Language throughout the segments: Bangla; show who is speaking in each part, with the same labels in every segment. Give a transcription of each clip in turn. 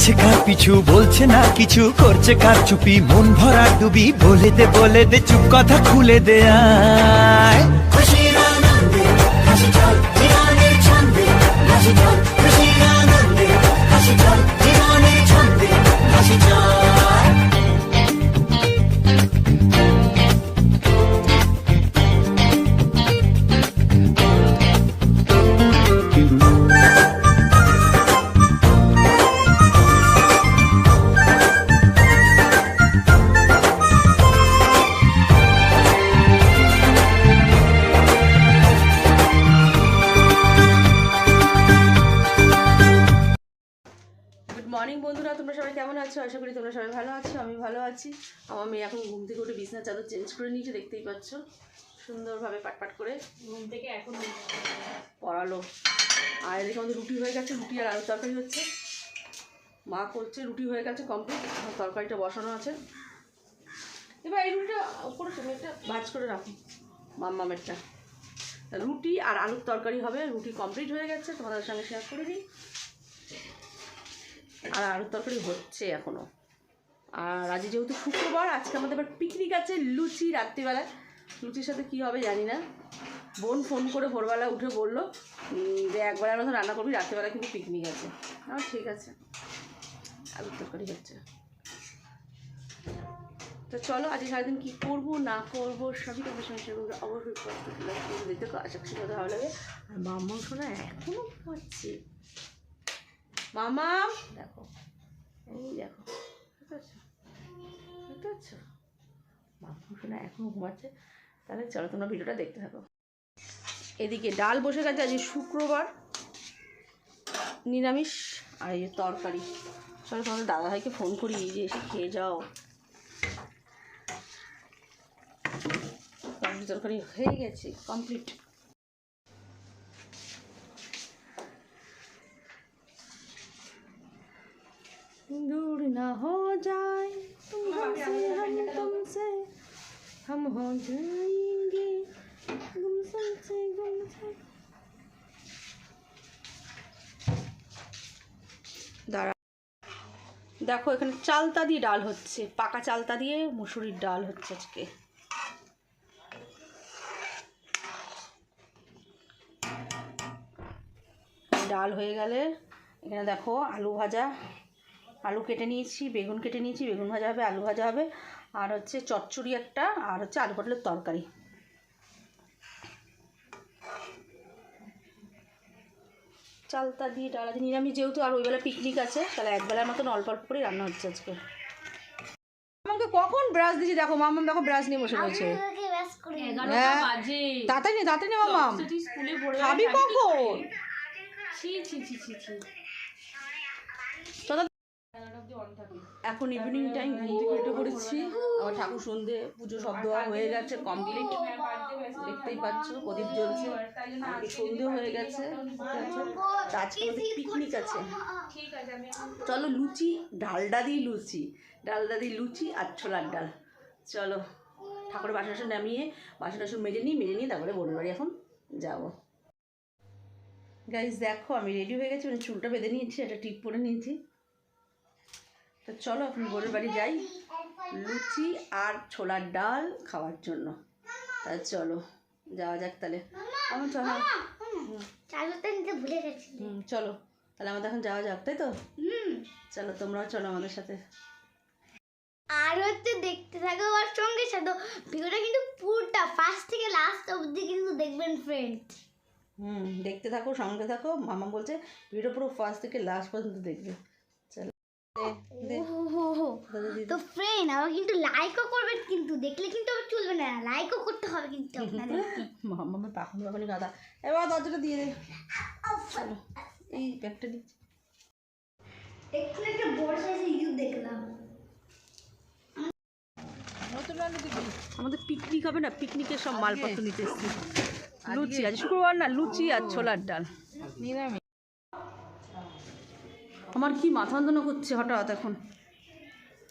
Speaker 1: লাগছে কার পিছু বলছে না কিছু করছে কার চুপি মন ভরা ডুবি বলে দে বলে দে চুপ কথা খুলে দে আয়
Speaker 2: হাসি চল ছন্দে হাসি চল
Speaker 3: বন্ধুরা, তোমরা সবাই কেমন আছো? আশা করি তোমরা সবাই ভালো আছো, আমি ভালো আছি। আমার মেয়ে এখন ঘুম থেকে উঠে বিছনা চাদর চেঞ্জ করে নিয়েছে, দেখতেই পাচ্ছ। সুন্দরভাবে পাটপাট করে ঘুম থেকে এখন পড়ালো। আর এদিকে আমাদের রুটি হয়ে গেছে, রুটি আর আলু তরকারি হচ্ছে। মা করছে রুটি হয়ে গেছে কমপ্লিট তরকারিটা বসানো আছে। এবার এই রুটিটা উপরে তুমি একটা ভাজ করে রাখো, মাম্মামেরটা। রুটি আর আলুর তরকারি হবে, রুটি কমপ্লিট হয়ে গেছে, তোমাদের সঙ্গে শেয়ার করে দিই। আর আলুর তরকারি হচ্ছে এখনও আর আজ যেহেতু শুক্রবার, আজকে আমাদের আবার পিকনিক আছে লুচি রাত্রিবেলায়। লুচির সাথে কী হবে জানি না। বোন ফোন করে ভোরবেলা উঠে বলল যে একবেলার মতো রান্না করবি রাত্রিবেলা কিন্তু পিকনিক আছে। আমার ঠিক আছে। আলুর তরকারি হচ্ছে। তো চলো, আজকে সারাদিন কী করব, না করব, সবই তোমার সঙ্গে শেয়ার অবশ্যই দেখতে আশা করছি ভালো লাগে। আর মাম্মা শোনা এখনও ঘুমাচ্ছে মামা। দেখো। এই দেখো। বুঝতে পারছ মামা শোনা এখনও ঘুমাচ্ছে। তাহলে চলো তোমরা ভিডিওটা দেখতে থাকো। এদিকে ডাল বসে গেছে আজকে শুক্রবার। নিরামিষ আর এই যে তরকারি। চলো তোমাদের দাদাভাইকে ফোন করি যে এসে খেয়ে যাও। তরকারি হয়ে গেছে কমপ্লিট हो जाएंगे गुमसुम से गुमसुम দাঁড়া দেখো এখানে চালতা দিয়ে ডাল হচ্ছে পাকা চালতা দিয়ে মুসুরির ডাল হচ্ছে আজকে ডাল হয়ে গেলে এখানে দেখো আলু ভাজা আলু কেটে নিয়েছি বেগুন কেটে নিয়েছি বেগুন ভাজা হবে আলু ভাজা হবে আর হচ্ছে চচ্চড়ি একটা আর হচ্ছে আলু পটলের তরকারি। চালতা দিয়ে ডালা দিয়ে নিরামিষ যেহেতু আর ওই বেলা পিকনিক আছে তাহলে একবেলার মতন অল্প অল্প করে রান্না হচ্ছে আজকে। আমাকে কখন ব্রাশ দিয়েছি? দেখো মামাম দেখো ব্রাশ নিয়ে বসে রয়েছে। হ্যাঁ তাড়াতাড়ি নে তাড়াতাড়ি নে মামাম খাবি কখন? চলো এখন ইভিনিং টাইম ঘুম থেকে উঠে পড়েছি। আমার ঠাকুর সন্ধে পুজো সব দেওয়া হয়ে গেছে কমপ্লিট দেখতেই পাচ্ছ প্রদীপ জ্বলছে আর সন্ধে হয়ে গেছে। আজকে আমাদের পিকনিক আছে। চলো লুচি ডালডা দিই লুচি ডালডা দিই লুচি আর ছোলার ডাল। চলো ঠাকুরের বাসন টাসন নামিয়ে বাসন টাসন মেজে নিই মেজে নিয়ে তারপরে বোনের বাড়ি এখন যাব। গাইজ দেখো আমি রেডি হয়ে গেছি মানে চুলটা বেঁধে নিয়েছি একটা টিপ পরে নিয়েছি। তো চলো এখন বোনের বাড়ি যাই লুচি আর ছোলার ডাল খাওয়ার জন্য। তা চলো যাওয়া যাক তাহলে। আমার চলো।
Speaker 4: চালুটা নিতে ভুলে গেছি।
Speaker 3: হুম চলো। তাহলে আমাদের এখন যাওয়া যাক তাই তো?
Speaker 4: হুম।
Speaker 3: চলো তোমরাও চলো আমাদের সাথে।
Speaker 4: আর হচ্ছে দেখতে থাকো আর সঙ্গে সাথে। ভিডিওটা কিন্তু পুরোটা ফার্স্ট থেকে লাস্ট অবধি কিন্তু দেখবেন ফ্রেন্ড
Speaker 3: হুম দেখতে থাকো সঙ্গে থাকো। মামা বলছে ভিডিও পুরো ফার্স্ট থেকে লাস্ট পর্যন্ত দেখবে।
Speaker 4: তো ফ্রেন্ড আবার কিন্তু লাইকও করবেন কিন্তু দেখলে কিন্তু আবার চলবে না। লাইকও করতে হবে কিন্তু
Speaker 3: পাখন পাখনি গাদা এবার দরজাটা দিয়ে দে। চলো এই ব্যাগটা দিচ্ছি
Speaker 4: একটু একটা বড় সাইজের ইউটিউব দেখলাম।
Speaker 3: আমাদের পিকনিক হবে না পিকনিকের সব মালপত্র নিতে এসেছি। লুচি আজ শুক্রবার না লুচি আর ছোলার ডাল। আমার কি মাথা যন্ত্রণা করছে হঠাৎ এখন?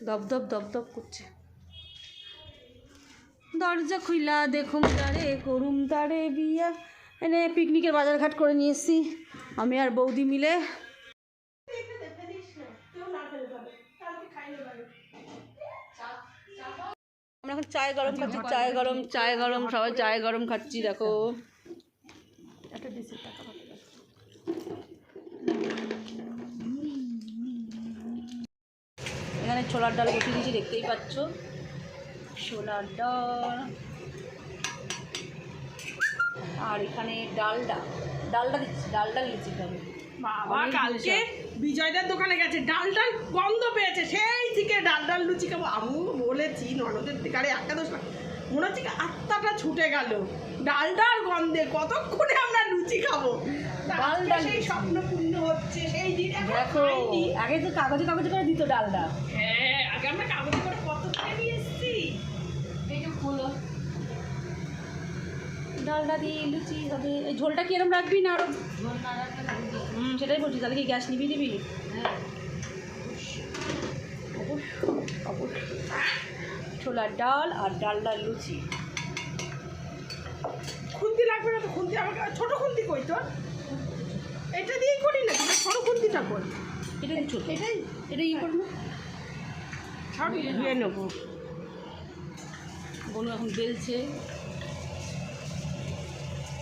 Speaker 3: দপ দপ দপ দপ করছে। দরজা খুইলা দেখুম তারে করুম তারে বিয়া। এনে পিকনিকের বাজার ঘাট করে নিয়ে এসেছি। আমি আর বৌদি মিলে। আমরা এখন চায় গরম খাচ্ছি, চায় গরম চায় গরম, সবাই চায় গরম খাচ্ছি, দেখো একটা ডিশের টাকা পাঠাবে। এখানে ছোলার ডাল বসিয়ে দিয়েছি দেখতেই পাচ্ছ। ছোলার ডাল। আর এখানে ডালটা ডালটা দিচ্ছি ডালটা লিচি খাবে
Speaker 5: বাবা কালকে বিজয়দার দোকানে গেছে ডাল ডাল গন্ধ পেয়েছে সেই থেকে ডাল ডাল লুচি খাব। আমি বলেছি ননদের থেকে আরে একটা দোষ। মনে হচ্ছে কি আত্মাটা ছুটে গেল। ডাল ডাল গন্ধে কতক্ষণে আমরা লুচি খাব?
Speaker 3: ডাল
Speaker 5: ডাল সেই স্বপ্ন পূর্ণ হচ্ছে সেই দিন
Speaker 3: দেখো। আগে তো কাগজে কাগজে করে দিত
Speaker 5: হ্যাঁ আগে আমরা কাগজে করে কত করে নিয়ে এসেছি?
Speaker 3: এই যে ফুল। ডালটা দিয়ে লুচি হবে। এই ঝোলটা কি এরকম রাখবি না আরও হুম সেটাই বলছি তাহলে কি গ্যাস নিবি নিবি? হ্যাঁ। অবশ্যই অবশ্যই। ছোলার ডাল আর ডালডার লুচি।
Speaker 5: খুন্তি লাগবে না তো? খুন্তি আমাকে ছোট খুন্তি কই তোর? এটা দিয়েই করি না ছোট খুন্তিটা করি
Speaker 3: এটা কি ছোট এটাই। এটা ই করব?
Speaker 5: ধুয়ে নেব।
Speaker 3: বনু এখন বেলছে।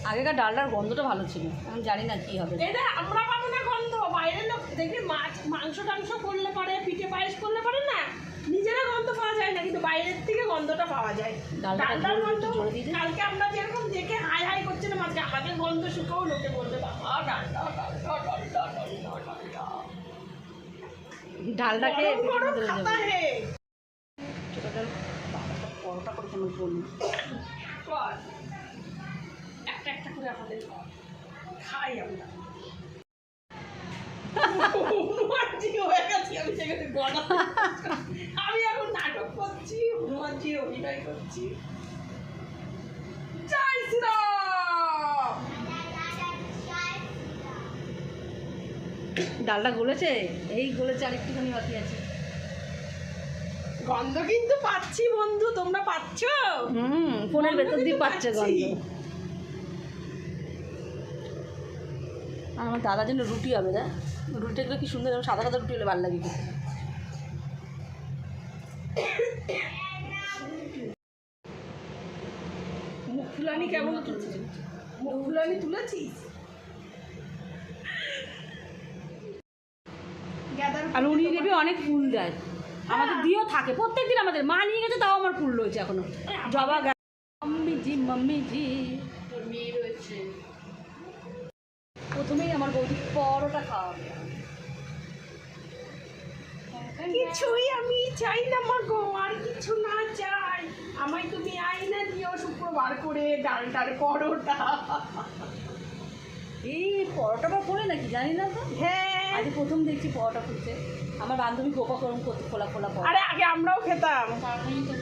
Speaker 3: আগেকার ডালটার গন্ধটা ভালো ছিল আমি জানি না কী হবে।
Speaker 5: আমরা পাবো না গন্ধ। বাইরের লোক দেখবি মাছ মাংস টাংস করলে পারে পিঠে পায়েস করলে পারে না। নিজেরা গন্ধ পাওয়া যায় না কিন্তু বাইরের থেকে গন্ধটা পাওয়া যায়।
Speaker 3: ডালটা
Speaker 5: ডালটার গন্ধ কালকে আমরা যেরকম দেখে হাই হাই করছিলাম আজকে আমাদের গন্ধ শুকেও লোকে বলবে
Speaker 3: ডালটাকে
Speaker 5: গরম গরম খাতা হে।
Speaker 3: ছোটো ডাল বাবাটা পরোটা করে কেমন করুন
Speaker 5: একটা একটা করে আমাদের খাই আমরা। আমি সেখানে গলা আমি এখন নাটক করছি হনুমানজি অভিনয় করছি। জয় শ্রীরাম
Speaker 3: ডালটা গলেছে? এই গলেছে আর একটুখানি বাকি আছে।
Speaker 5: গন্ধ কিন্তু পাচ্ছি বন্ধু তোমরা পাচ্ছ?
Speaker 3: হুম ফোনের ভেতর দিয়ে পাচ্ছে গন্ধ। আর আমার দাদার জন্য রুটি হবে না রুটিগুলো কি সুন্দর সাদা সাদা রুটি হলে ভালো লাগে।
Speaker 5: মুখ ফুলানি কেমন তুলছিস? মুখ ফুলানি তুলেছিস?
Speaker 3: আর উনি দেবে অনেক ফুল দেয়। আমাদের দিয়েও থাকে প্রত্যেক দিন আমাদের। মা নিয়ে গেছে, তাও আমার ফুল রয়েছে এখনও। জবা গাছ। Mummy ji mummy
Speaker 5: ji. রয়েছে
Speaker 3: প্রথমেই আমার বৌদি পরোটা খাওয়াবে।
Speaker 5: কিছুই আমি চাই না আমার গো, আর কিছু না চাই। আমায় তুমি আয়না দিও শুক্রবার করে ডালটার পরোটা।
Speaker 3: এই পরোটা বা নাকি? জানি না তো।
Speaker 5: হ্যাঁ।
Speaker 3: আজ প্রথম দেখছি পরোটা খুলছে আমার বান্ধবী গোপা করম করতে খোলা খোলা পরোটা।
Speaker 5: আরে আগে আমরাও খেতাম।
Speaker 3: তারপরেই তো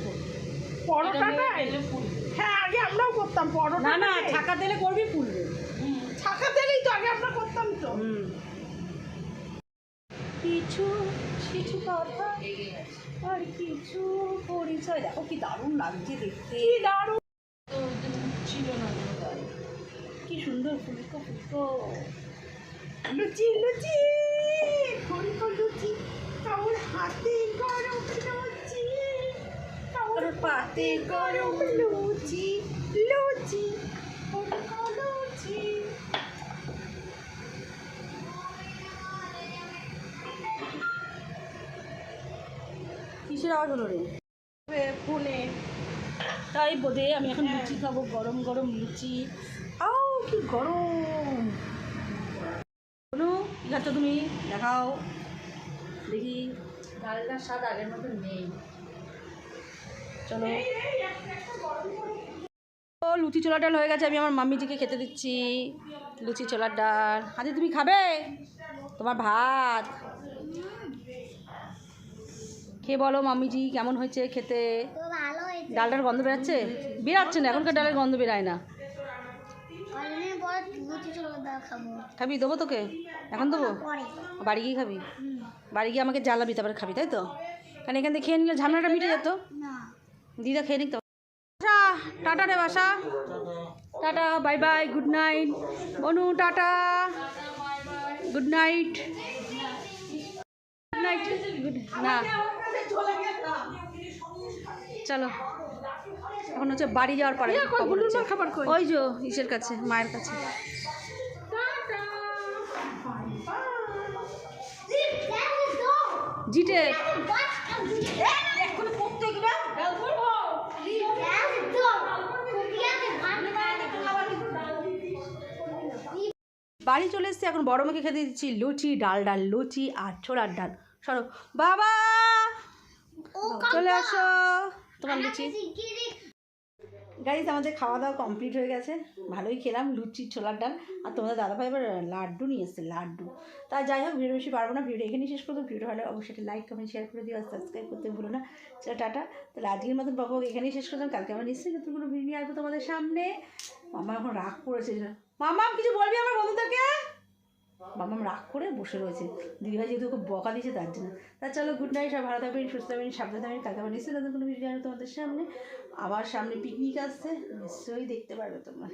Speaker 5: পরোটাটা
Speaker 3: ফুল।
Speaker 5: হ্যাঁ আগে আমরাও করতাম পরোটা
Speaker 3: না না ছাকা তেলে করবি ফুলবে
Speaker 5: ছাকা তো আগে আমরা করতাম তো।
Speaker 3: কিছু কিছু কথা আর কিছু পরিচয়। দেখো কি দারুণ লাগছে দেখতে।
Speaker 5: কি দারুণ
Speaker 3: ছিল না কি সুন্দর ফুলকো ফুলকো
Speaker 5: লুচি লুচি ফুলকো লুচি। কাউর হাতে গরম লুচি কাউর পাতে গরম লুচি লুচি ফুলকো লুচি।
Speaker 3: কিসের আওয়াজ হলো রে?
Speaker 5: ফোনে।
Speaker 3: তাই বোধে আমি এখন লুচি খাব গরম গরম লুচি। আও কি গরম? বলো কি খাচ্ছ তুমি দেখাও। দেখি ডালটার স্বাদ আগের মতো নেই। চলো। লুচি ছোলার ডাল হয়ে গেছে আমি আমার মাম্মিজিকে খেতে দিচ্ছি। লুচি ছোলার ডাল। আদি তুমি খাবে? তোমার ভাত। খেয়ে বলো মাম্মিজি কেমন হয়েছে খেতে? ডালটার গন্ধ বেরাচ্ছে? বেরাচ্ছে না এখনকার ডালের গন্ধ বেরায় না।
Speaker 4: পর লুচি খাব।
Speaker 3: খাবি দেবো তোকে? এখন দেবো? বাড়ি গিয়ে খাবি? বাড়ি গিয়ে আমাকে জ্বালাবি তারপরে খাবি তাই তো? কারণ এখান থেকে খেয়ে নিলে ঝামেলাটা মিটে যেত। দিদা খেয়ে নিত টাটা রে বাসা। Tata bye bye good night. বনু tata. Good night. Good night. Night good না। চলো। এখন হচ্ছে বাড়ি যাওয়ার পরে? ওই যে ইসের কাছে মায়ের কাছে। জিটে বাড়ি চলে এসেছি এখন বড় মেয়েকে খেতে দিচ্ছি লুচি ডাল ডাল লুচি আর ছোলার ডাল। সরো বাবা! চলে আসো। তোমার লুচি? গাইজ আমাদের খাওয়া দাওয়া কমপ্লিট হয়ে গেছে। ভালোই খেলাম, লুচি, ছোলার ডাল। আর তোমাদের দাদাভাই এবার লাড্ডু নিয়ে এসছে, লাড্ডু। তা যাই হোক, ভিডিও বেশি পারব না, ভিডিও এখানেই শেষ করব। ভিডিও ভালো অবশ্যই একটা লাইক কমেন্ট শেয়ার করে দিও, আর সাবস্ক্রাইব করতে ভুলো না। সেটা টাটা। তাহলে আজকের মতন বাবু এখানেই শেষ করলাম। কালকে আমার নিশ্চয়ই নতুন কোনো ভিডিও নিয়ে আসব তোমাদের সামনে। মামা এখন রাগ করেছে মামা, কিছু বলবি আমার বন্ধুদেরকে মামাম রাগ করে বসে রয়েছে। দিদিভাই যেহেতু খুব বকা দিয়েছে, তার জন্য। তা চলো গুড নাইট সব ভালো থাকবেন, সুস্থ থাকবেন, সাবধান থাকবেন। কালকে আবার নিশ্চয়ই নতুন কোনো ভিডিও তোমাদের সামনে, আবার সামনে পিকনিক আসছে। নিশ্চয়ই দেখতে পারবে তোমরা।